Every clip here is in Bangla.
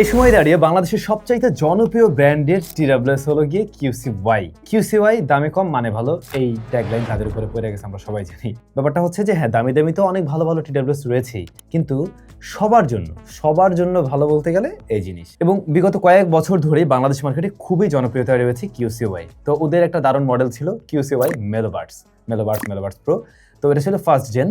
এই সময় দাঁড়িয়ে বাংলাদেশের সবচাইতে জনপ্রিয় ব্র্যান্ডের টিডাব্লিউএস হলো গিয়ে কিউসি ওয়াই। কিউসি ওয়াই দামে কম মানে ভালো, এই ট্যাগলাইন তাদের উপরে পড়ে গেছে, আমরা সবাই জানি। ব্যাপারটা হচ্ছে যে হ্যাঁ দামি দামি তো অনেক ভালো ভালো টিডাব্লিউএস রয়েছেই, কিন্তু সবার জন্য সবার জন্য ভালো বলতে গেলে এই জিনিস। এবং বিগত কয়েক বছর ধরেই বাংলাদেশ মার্কেটে খুবই জনপ্রিয়তা রয়েছে কিউসি ওয়াই। তো ওদের একটা দারুণ মডেল ছিল QCY MeloBuds MeloBuds MeloBuds pro তো এটা ছিল ফার্স্ট জেন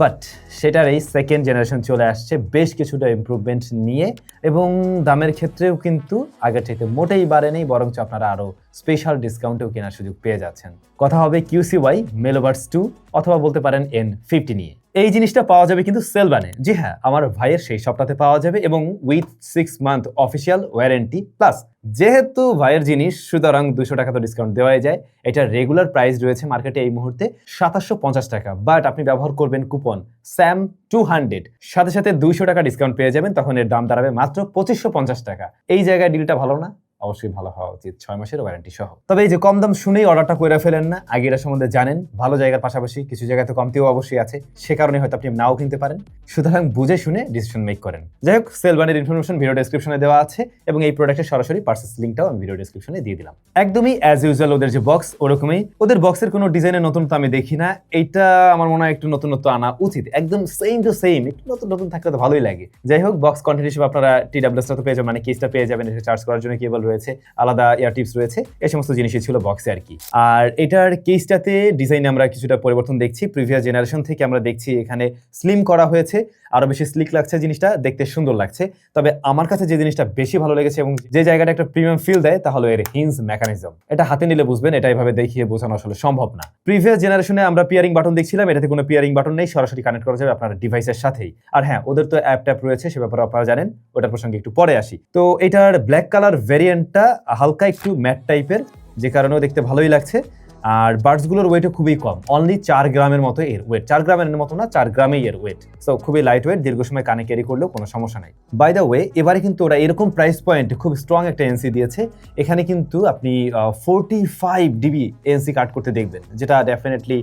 বাট সেটার এই সেকেন্ড জেনারেশন চলে আসছে বেশ কিছুটা ইম্প্রুভমেন্ট নিয়ে এবং দামের ক্ষেত্রেও কিন্তু আগের থেকে মোটেই বাড়েনি, বরঞ্চ আপনারা আরও স্পেশাল ডিসকাউন্টেও কেনার সুযোগ পেয়ে যাচ্ছেন। কথা হবে কিউসি ওয়াই মেলোভার্স টু অথবা বলতে পারেন এন ফিফটি নিয়ে। এই জিনিসটা পাওয়া যাবে কিন্তু সেলবানে। জি হ্যাঁ আমার ভাইয়ের সেই সপ্তাহে পাওয়া যাবে এবং with six month official warranty plus যেহেতু ভাইয়ের জিনিস সুতরাং দুশো টাকা তো ডিসকাউন্ট দেওয়াই যায় এটার রেগুলার প্রাইস রয়েছে মার্কেটে এই মুহূর্তে সাতাশশো পঞ্চাশ টাকা। বাট আপনি ব্যবহার করবেন কুপন স্যাম টু হান্ড্রেড সাথে সাথে দুইশো টাকা ডিসকাউন্ট পেয়ে যাবেন, তখন এর দাম দাঁড়াবে মাত্র পঁচিশশো পঞ্চাশ টাকা। এই জায়গায় ডিলটা ভালো না? অবশ্যই ভালো হওয়া উচিত। ছয় মাসের ওয়ারেন্টি সহ। তবে এই যে কম দাম শুনেই অর্ডারটা করে ফেলেন না আগে এটা সম্বন্ধে জানেন, ভালো জায়গার পাশাপাশি কিছু জায়গায় তো কমতিও অবশ্যই আছে। সে কারণে হয়তো আপনি নাও কিনতে পারেন। সুতরাং বুঝে শুনে ডিসিশন মেক করেন। যাই হোক সেলবানের ইনফরমেশন ভিডিও ডেসক্রিপশনে দেওয়া আছে এবং এই প্রোডাক্টের সরাসরি পার্সেস লিঙ্কটাও আমি ভিডিও ডেসক্রিপশনে দিয়ে দিলাম। একদমই অ্যাজ ইউজুয়াল ওদের যে বক্স ওরকমই। ওদের বক্সের কোনো ডিজাইনের নতুনত্ব আমি দেখি না। এইটা আমার মনে হয় একটু নতুনত্ব আনা উচিত। একদম সেম টু সেম একটু নতুন নতুন থাকলে তো ভালোই লাগে। যাই হোক বক্স কন্টেন্ট হিসেবে আপনারা টি ডাব্লিউসটা তো পেয়ে যাবেন মানে কেসটা পেয়ে যাবেন এটা চার্জ করার জন্য কেবল রয়েছে, আলাদা এয়ার টিপস রয়েছে এই সমস্ত জিনিসই ছিল বক্সে আর কি। আর এটার কেসটাতে ডিজাইনে আমরা কিছুটা পরিবর্তন দেখছি প্রিভিয়াস জেনারেশন থেকে আমরা দেখছি এখানে স্লিম করা হয়েছে আরও বেশি স্লিক লাগছে জিনিসটা, দেখতে সুন্দর লাগছে। তবে আমার কাছে যে জিনিসটা বেশি ভালো লেগেছে এবং যে জায়গাটা একটা প্রিমিয়াম ফিল দেয় তা হলো এর হিন্স মেকানিজম এটা হাতে নিলে বুঝবেন, এটা এভাবে দেখিয়ে বোঝানো আসলে সম্ভব না। প্রিভিয়াস জেনারেশনে আমরা পিয়ারিং বাটন দেখছিলাম, এটাতে কোনো পিয়ারিং বাটন নেই, সরাসরি কানেক্ট করা যাবে আপনার ডিভাইসের সাথেই। আর হ্যাঁ ওদের তো অ্যাপ ট্যাপ রয়েছে, সে ব্যাপারে আপনারা জানেন, ওটার প্রসঙ্গে একটু পরে আসি। তো এটার ব্ল্যাক কালার ভ্যারিয়েন্টটা হালকা একটু ম্যাট টাইপের যে কারণেও দেখতে ভালোই লাগছে। আর বার্ডসগুলোর ওয়েটও খুবই কম। অনলি চার গ্রামের মতো এর ওয়েট চার গ্রামের মতো না, চার গ্রামেই এর ওয়েট সো খুবই লাইট ওয়েট দীর্ঘ সময় কানে ক্যারি করলেও কোনো সমস্যা নাই। বাই দ্য ওয়ে এবারে কিন্তু ওরা এরকম প্রাইস পয়েন্ট খুব স্ট্রং একটা এনসি দিয়েছে। এখানে কিন্তু আপনি forty five dB NC cut করতে দেখবেন। যেটা ডেফিনেটলি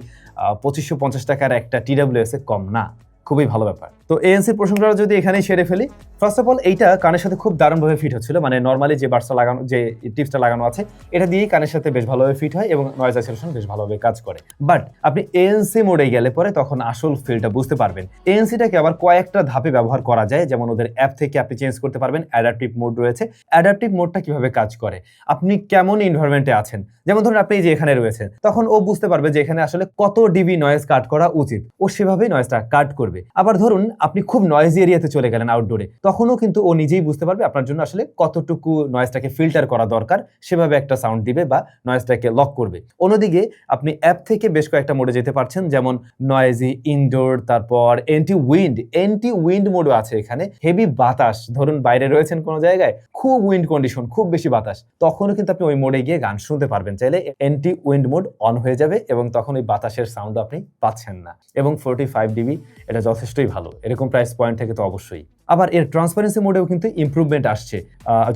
পঁচিশশো পঞ্চাশ টাকার একটা টিডাব্লিউএস এ কম না। খুবই ভালো ব্যাপার। তো এএনসির প্রসঙ্গটা যদি এখানেই সেরে ফেলি ফার্স্ট অফ অল এইটা কানের সাথে খুব দারুণভাবে ফিট হচ্ছিল। মানে নর্মালি যে বার্সটা লাগানো, যে টিপসটা লাগানো আছে, এটা দিয়েই কানের সাথে বেশ ভালোভাবে ফিট হয় এবং নয়েজ আইসোলেশন বেশ ভালোভাবে কাজ করে। বাট আপনি এএনসি মোডে গেলে পরে তখন আসল ফিলটা বুঝতে পারবেন। এএনসিটাকে আবার কয়েকটা ধাপে ব্যবহার করা যায়। যেমন ওদের অ্যাপ থেকে আপনি চেঞ্জ করতে পারবেন অ্যাডাপটিভ মোড রয়েছে। অ্যাডাপটিভ মোডটা কীভাবে কাজ করে? আপনি কেমন ইনভারমেন্টে আছেন? যেমন ধরুন আপনি যে এখানে রয়েছেন, তখন ও বুঝতে পারবে যে এখানে আসলে কত ডিবি নয়েজ কাট করা উচিত। ও সেভাবেই নয়েজটা কাট করবে। আবার ধরুন আপনি খুব নয়েজি এরিয়াতে চলে গেলেন আউটডোরে তখনও কিন্তু ও নিজেই বুঝতে পারবে আপনার জন্য আসলে কতটুকু নয়েজটাকে ফিল্টার করা দরকার, সেভাবে একটা সাউন্ড দিবে বা নয়েজটাকে লক করবে। অন্যদিকে আপনি অ্যাপ থেকে বেশ কয়েকটা মোডে যেতে পারছেন, যেমন নয়েজি ইনডোর তারপর এন্টি উইন্ড এন্টি উইন্ড মোডও আছে এখানে হেভি বাতাস, ধরুন বাইরে রয়েছেন কোনো জায়গায়, খুব উইন্ড কন্ডিশন খুব বেশি বাতাস, তখনও কিন্তু আপনি ওই মোডে গিয়ে গান শুনতে পারবেন, চাইলে এন্টি উইন্ড মোড অন হয়ে যাবে এবং তখন ওই বাতাসের সাউন্ড আপনি পাচ্ছেন না। এবং ফোরটি ফাইভ ডিবি এটা যথেষ্টই ভালো। এরকম প্রাইস পয়েন্ট থেকে তো অবশ্যই। আবার এর ট্রান্সপারেন্সি মোডেও কিন্তু ইমপ্রুভমেন্ট আসছে।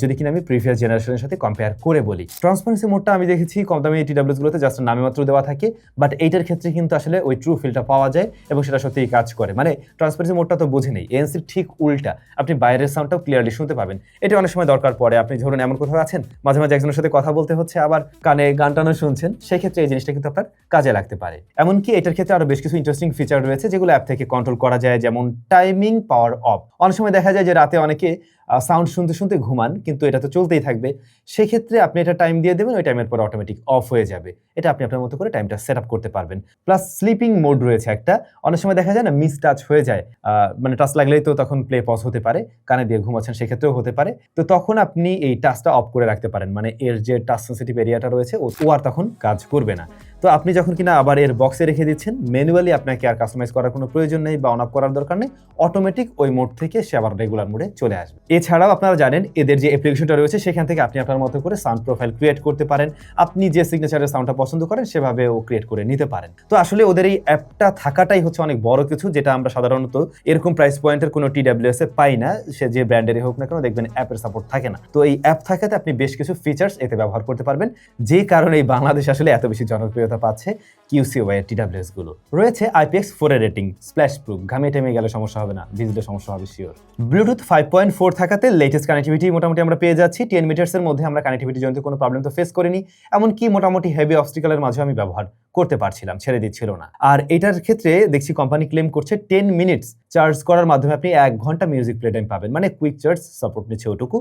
যদি কিনা আমি প্রিভিয়াস জেনারেশনের সাথে কম্পেয়ার করে বলি। ট্রান্সপারেন্সি মোডটা আমি দেখেছি কম দামি টিডাব্লিউস গুলোতে জাস্ট নামে মাত্র দেওয়া থাকে বাট এইটার ক্ষেত্রে কিন্তু আসলে ওই ট্রু ফিলটা পাওয়া যায় এবং সেটা সত্যিই কাজ করে। মানে ট্রান্সপারেন্সি মোডটা তো বুঝে নেই। এনসি ঠিক উল্টা। আপনি বাইরের সাউন্ডটাও ক্লিয়ারলি শুনতে পাবেন। এটা অনেক সময় দরকার পড়ে। আপনি ধরুন এমন কোথাও আছেন, মাঝে মাঝে একজনের সাথে কথা বলতে হচ্ছে, আবার কানে গান টানও শুনছেন সেই ক্ষেত্রে এই জিনিসটা কিন্তু আপনার কাজে লাগতে পারে। এমনকি এটার ক্ষেত্রে আরও বেশ কিছু ইন্টারেস্টিং ফিচার রয়েছে যেগুলো অ্যাপ থেকে কন্ট্রোল করা যায়, যেমন টাইমিং পাওয়ার অফ অনেক সময় দেখা যায় যে রাতে অনেকে সাউন্ড শুনতে শুনতে ঘুমান, কিন্তু এটা তো চলতেই থাকবে। সেক্ষেত্রে আপনি এটা টাইম দিয়ে দেবেন, ওই টাইমের পর অটোমেটিক অফ হয়ে যাবে। এটা আপনি আপনার মতো করে টাইমটা সেট আপ করতে পারবেন। প্লাস স্লিপিং মোড রয়েছে একটা। অনেক সময় দেখা যায় না মিস টাচ হয়ে যায়। মানে টাচ লাগলেই তো তখন প্লে পজ হতে পারে, কানে দিয়ে ঘুমাচ্ছেন সেক্ষেত্রেও হতে পারে। তো তখন আপনি এই টাচটা অফ করে রাখতে পারেন। মানে এর যে টাচ সেন্সিটিভ এরিয়াটা রয়েছে, ও আর তখন কাজ করবে না। তো আপনি যখন কিনা আবার এর বক্সে রেখে দিচ্ছেন ম্যানুয়ালি আপনাকে আর কাস্টমাইজ করার কোনো প্রয়োজন নেই বা অন অফ করার দরকার নেই অটোমেটিক ওই মোড থেকে সে আবার রেগুলার মোডে চলে আসবে। এছাড়াও আপনারা জানেন, এদের যে অ্যাপ্লিকেশনটা রয়েছে, সেখান থেকে আপনি আপনার মতো করে সাউন্ড প্রোফাইল ক্রিয়েট করতে পারেন। আপনি যে সিগনেচারের সাউন্ডটা পছন্দ করেন, সেভাবেও ক্রিয়েট করে নিতে পারেন। তো আসলে ওদের এই অ্যাপটা থাকাটাই হচ্ছে অনেক বড় কিছু, যেটা আমরা সাধারণত এরকম প্রাইস পয়েন্টের কোনো টিডাব্লিউএস এ পাই না। সে যে ব্র্যান্ডেরই হোক না কেন, দেখবেন অ্যাপের সাপোর্ট থাকে না। তো এই অ্যাপ থাকাতে আপনি বেশ কিছু ফিচার্স এতে ব্যবহার করতে পারবেন, যে কারণে এই বাংলাদেশ আসলে এত বেশি জনপ্রিয়তা পাচ্ছে কিউসিওয়াই টিডাব্লিউএসগুলো। রয়েছে আইপিএক্স ফোর এর রেটিং স্প্ল্যাশ প্রুফ ঘামে টেমে গেলে সমস্যা হবে না ভিজলে সমস্যা হবে sure Bluetooth five point four থাকাতে লেটেস্ট কানেক্টিভিটি মোটামুটি আমরা পেয়ে যাচ্ছি। টেন মিটার্সের মধ্যে আমরা কানেক্টিভিটি জনিত কোনো প্রবলেম তো ফেস করিনি। এমনকি মোটামুটি হেভি অবস্টিকালের মাঝে আমি ব্যবহার করতে পারছিলাম, ছেড়ে দিচ্ছিল না। আর এটার ক্ষেত্রে দেখছি কোম্পানি ক্লেম করছে টেন মিনিটস চার্জ করার মাধ্যমে আপনি এক ঘণ্টা মিউজিক প্লে টাইম পাবেন মানে কুইক চার্জ সাপোর্ট নিচ্ছে ওটুকু।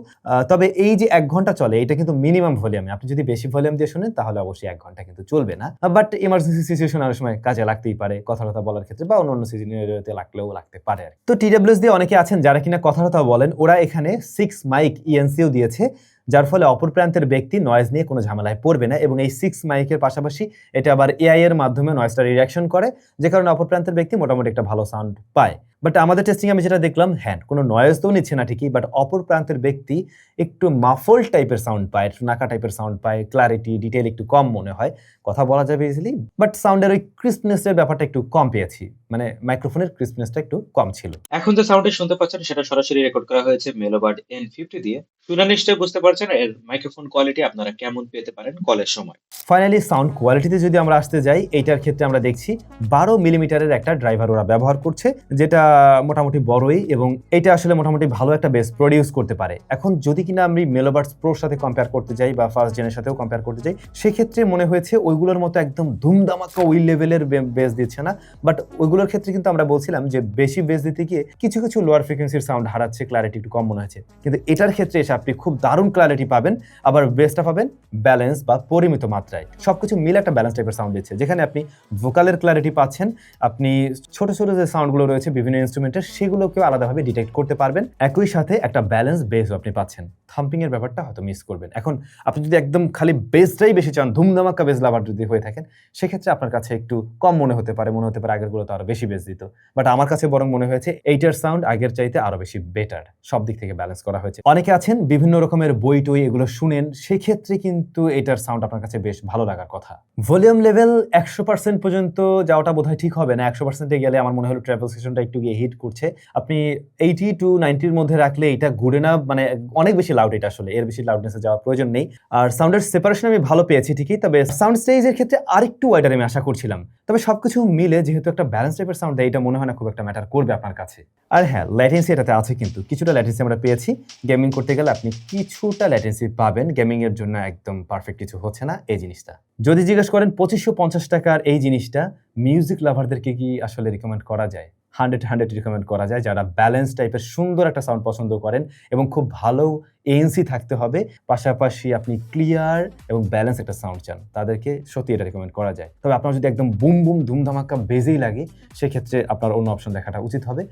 তবে এই যে এক ঘণ্টা চলে, এটা কিন্তু মিনিমাম ভলিউমে আপনি যদি বেশি ভলিউম দিয়ে শুনেন, তাহলে অবশ্যই এক ঘণ্টা কিন্তু চলবে না। বাট ইমার্জেন্সি সিচুয়েশন অনেক সময় কাজে লাগতেই পারে কথা কথা বলার ক্ষেত্রে বা অন্য অন্য সিজনেতে লাগলেও লাগতে পারে। তো টিডাব্লিউএস দিয়ে অনেকে আছেন যারা কিনা কথা কথা বলেন, ওরা এখানে সিক্স মাইক ইএনসিও দিয়েছে। যার ফলে অপর প্রান্তের ব্যক্তি নয়েজ নিয়ে কোনো ঝামেলায় পড়বে না এবং এই সিক্স মাইকের পাশাপাশি এটা আবার এআই এর মাধ্যমে নয়েজটা রিডাকশন করে, যে কারণে অপর প্রান্তের ব্যক্তি মোটামুটি একটা ভালো সাউন্ড পায়। বাট আমাদের টেস্টিং আমি যেটা দেখলাম হ্যাঁ কোনো নয়েজ তো নিচ্ছে না ঠিকই বাট অপর প্রান্তের ব্যক্তি একটু মাফল টাইপের সাউন্ড পায় একটু নাকা টাইপের সাউন্ড পায় ক্লারিটি ডিটেল একটু কম মনে হয় কথা বলা যাবে ইজিলি বাট সাউন্ডের ওই ক্রিসপনেসের ব্যাপারটা একটু কম পেয়েছি মানে মাইক্রোফোনের ক্রিসপনেসটা একটু কম ছিল। এখন যে সাউন্ডটি শুনতে পাচ্ছেন সেটা সরাসরি রেকর্ড করা হয়েছে মেলোবার্ড এন ফিফটি দিয়ে। শুনে নিশ্চয়ই বুঝতে পারছেন এর মাইক্রোফোন কোয়ালিটি আপনারা কেমন পেতে পারেন কলের সময়। ফাইনালি সাউন্ড কোয়ালিটিতে যদি আমরা আসতে যাই এইটার ক্ষেত্রে আমরা দেখছি বারো মিলিমিটারের একটা ড্রাইভার ওরা ব্যবহার করছে যেটা মোটামুটি বড়ই এবং এটা আসলে মোটামুটি ভালো একটা বেস প্রডিউস করতে পারে। এখন যদি কিনা আমি মেলোবার্স প্রোর সাথে কম্পেয়ার করতে যাই বা ফার্স্ট জেনের সাথেও কম্পেয়ার করতে যাই, সেক্ষেত্রে মনে হয়েছে ওইগুলোর মতো একদম ধুমধামাকা ওই লেভেলের বেস দিচ্ছে না। বাট ওইগুলোর ক্ষেত্রে কিন্তু আমরা বলছিলাম যে, বেশি বেস দিতে গিয়ে কিছু কিছু লোয়ার ফ্রিকোয়েন্সির সাউন্ড হারাচ্ছে ক্লারিটি একটু কম মনে হচ্ছে কিন্তু এটার ক্ষেত্রে এসে আপনি খুব দারুণ ক্লারিটি পাবেন, আবার বেসটা পাবেন ব্যালেন্স বা পরিমিত মাত্রায়। সবকিছু মিলে একটা ব্যালেন্স টাইপের সাউন্ড দিচ্ছে, যেখানে আপনি ভোকালের ক্লারিটি পাচ্ছেন, আপনি ছোট ছোট যে সাউন্ডগুলো রয়েছে, বিভিন্ন ইনস্ট্রুমেন্টের সেগুলোকেও আলাদাভাবে ডিটেক্ট করতে পারবেন। একই সাথে একটা ব্যালেন্স বেসও আপনি পাচ্ছেন। থাম্পিং এর ব্যাপারটা হয়তো মিস করবেন। এখন আপনি যদি একদম খালি বেসটাই বেশি চান, ধুমধামাক্কা বেস লাভার যদি হয়ে থাকেন, সেক্ষেত্রে আপনার কাছে একটু কম মনে হতে পারে, মনে হতে পারে আগেরগুলো তো আরও বেশি বেস দিত। বাট আমার কাছে বরং মনে হয়েছে এইটার সাউন্ড আগের চাইতে আরও বেশি বেটার সব দিক থেকে ব্যালেন্স করা হয়েছে। অনেকে আছেন, বিভিন্ন রকমের বই টই এগুলো শুনেন, সেক্ষেত্রে কিন্তু এটার সাউন্ড আপনার কাছে বেশ ভালো লাগার কথা। ভলিউম লেভেল একশো পার্সেন্ট পর্যন্ত যাওয়াটা বোধহয় ঠিক হবে না। একশো পার্সেন্টে গেলে আমার মনে হলো ট্রাভেল সেশনটা একটু গিয়ে হিট করছে। আপনি এইটি টু নাইনটির মধ্যে রাখলে এটা ঘুরে না মানে অনেক বেশি লাউড এটা আসলে, এর বেশি লাউডনেসে যাওয়ার প্রয়োজন নেই। আর সাউন্ডের সেপারেশন আমি ভালো পেয়েছি ঠিকই, তবে সাউন্ড স্টেজের ক্ষেত্রে আরেকটু ওয়াইডার আমি আশা করছিলাম। তবে সবকিছু মিলে যেহেতু একটা ব্যালেন্স টাইপের সাউন্ড দেয় এটা মনে হয় না খুব একটা ম্যাটার করবে আপনার কাছে। আর হ্যাঁ ল্যাটেন্সি এটাতে আছে কিন্তু, কিছুটা ল্যাটেন্সি আমরা পেয়েছি। গেমিং করতে গেলে আপনি কিছুটা ল্যাটেন্সি পাবেন গেমিং এর জন্য একদম পারফেক্ট কিছু হচ্ছে না এই জিনিসটা। যদি জিজ্ঞেস করেন পঁচিশশো পঞ্চাশ টাকার এই জিনিসটা মিউজিক লাভারদেরকে কি আসলে রিকমেন্ড করা যায়? হান্ড্রেড হান্ড্রেড রিকমেন্ড করা যায়, যারা ব্যালেন্স টাইপের সুন্দর একটা সাউন্ড পছন্দ করেন এবং খুব ভালো এএনসি থাকতে হবে, পাশাপাশি আপনি ক্লিয়ার এবং ব্যালেন্স একটা সাউন্ড চান, তাদেরকে সত্যি এটা রিকমেন্ড করা যায়। তবে আপনার যদি একদম বুম বুম ধুমধামাক্কা বেজেই লাগে, সেক্ষেত্রে আপনার অন্য অপশন দেখাটা উচিত হবে।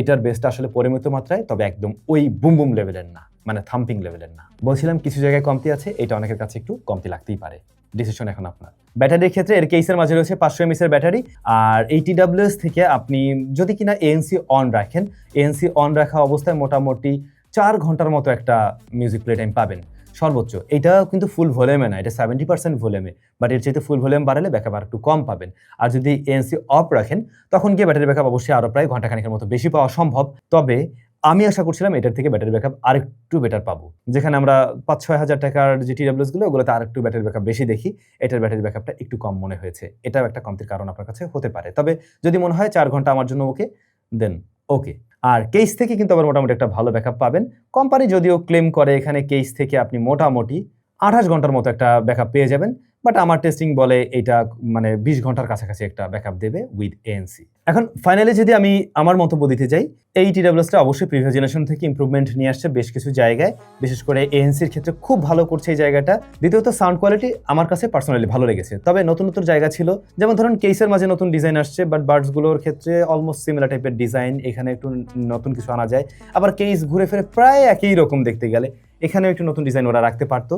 এটার বেসটা আসলে পরিমিত মাত্রায়, তবে একদম ওই বুম বুম লেভেলের না মানে থাম্পিং লেভেলের না। বলছিলাম কিছু জায়গায় কমতি আছে, এটা অনেকের কাছে একটু কমতি লাগতেই পারে। ডিসিশন এখন আপনার। ব্যাটারির ক্ষেত্রে এর কেসের মাঝে রয়েছে পাঁচশো এমএস এর ব্যাটারি আর এইটি ডাব্লিউএস থেকে আপনি যদি কিনা এএনসি অন রাখেন এএনসি অন রাখা অবস্থায় মোটামুটি চার ঘণ্টার মতো একটা মিউজিক প্লে টাইম পাবেন। সর্বোচ্চ এটা কিন্তু ফুল ভলিউমে না, এটা সেভেন্টি পার্সেন্ট ভলিউমে বাট এর চাইতে ফুল ভলিউম বাড়ালে ব্যাকআপ আর একটু কম পাবেন। আর যদি এএনসি অফ রাখেন, তখন গিয়ে ব্যাটারি ব্যাকআপ অবশ্যই আরও প্রায় ঘন্টাখানেকের মতো বেশি পাওয়া সম্ভব। তবে আমি আশা করছিলাম এটার থেকে ব্যাটারি ব্যাকআপ আরেকটু বেটার পাবো। যেখানে আমরা পাঁচ ছয় হাজার টাকার যে টিডাব্লিউএসগুলো, ওগুলোতে আরেকটু ব্যাটারি ব্যাকআপ বেশি দেখি, এটার ব্যাটারি ব্যাকআপটা একটু কম মনে হয়েছে। এটাও একটা কমতির কারণ আপনার কাছে হতে পারে। তবে যদি মনে হয় চার ঘণ্টা আমার জন্য ওকে দেন ওকে আর কেস থেকে কিন্তু আবার মোটামুটি একটা ভালো ব্যাকআপ পাবেন। কোম্পানি যদিও ক্লেম করে এখানে কেস থেকে আপনি মোটামুটি আঠাশ ঘণ্টার মতো একটা ব্যাকআপ পেয়ে যাবেন। বাট আমার টেস্টিং বলে এটা মানে বিশ ঘণ্টার কাছাকাছি একটা ব্যাকআপ দেবে উইথ এএনসি এখন ফাইনালি যদি আমি আমার মন্তব্য দিতে যাই, এই টিডাব্লিউএসটা অবশ্যই প্রিভিয়াস জেনারেশন থেকে ইম্প্রুভমেন্ট নিয়ে আসছে বেশ কিছু জায়গায়। বিশেষ করে এএনসির ক্ষেত্রে খুব ভালো করছে এই জায়গাটা। দ্বিতীয়ত সাউন্ড কোয়ালিটি আমার কাছে পার্সোনালি ভালো লেগেছে। তবে নতুন নতুন জায়গা ছিল। যেমন ধরুন কেসের মাঝে নতুন ডিজাইন আসছে বাট বার্ডসগুলোর ক্ষেত্রে অলমোস্ট সিমিলার টাইপের ডিজাইন এখানে একটু নতুন কিছু আনা যায়। আবার কেস ঘুরে ফিরে প্রায় একই রকম দেখতে গেলে। এখানেও একটু নতুন ডিজাইন ওরা রাখতে পারতো।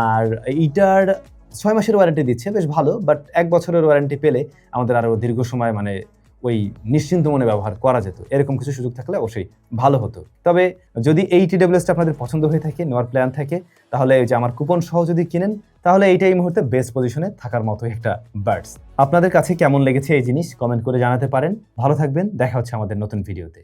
আর এইটার ছয় মাসের ওয়ারেন্টি দিচ্ছে, বেশ ভালো বাট এক বছরের ওয়ারেন্টি পেলে আমাদের আরও দীর্ঘ সময় মানে ওই নিশ্চিন্ত মনে ব্যবহার করা যেত। এরকম কিছু সুযোগ থাকলে অবশ্যই ভালো হতো। তবে যদি এই টিডাব্লিউএসটা আপনাদের পছন্দ হয়ে থাকে, নেওয়ার প্ল্যান থাকে, তাহলে যে আমার কুপন সহ যদি কিনেন, তাহলে এইটা এই মুহূর্তে বেস্ট পজিশনে থাকার মতো একটা বার্ডস আপনাদের কাছে কেমন লেগেছে এই জিনিস কমেন্ট করে জানাতে পারেন। ভালো থাকবেন, দেখা হচ্ছে আমাদের নতুন ভিডিওতে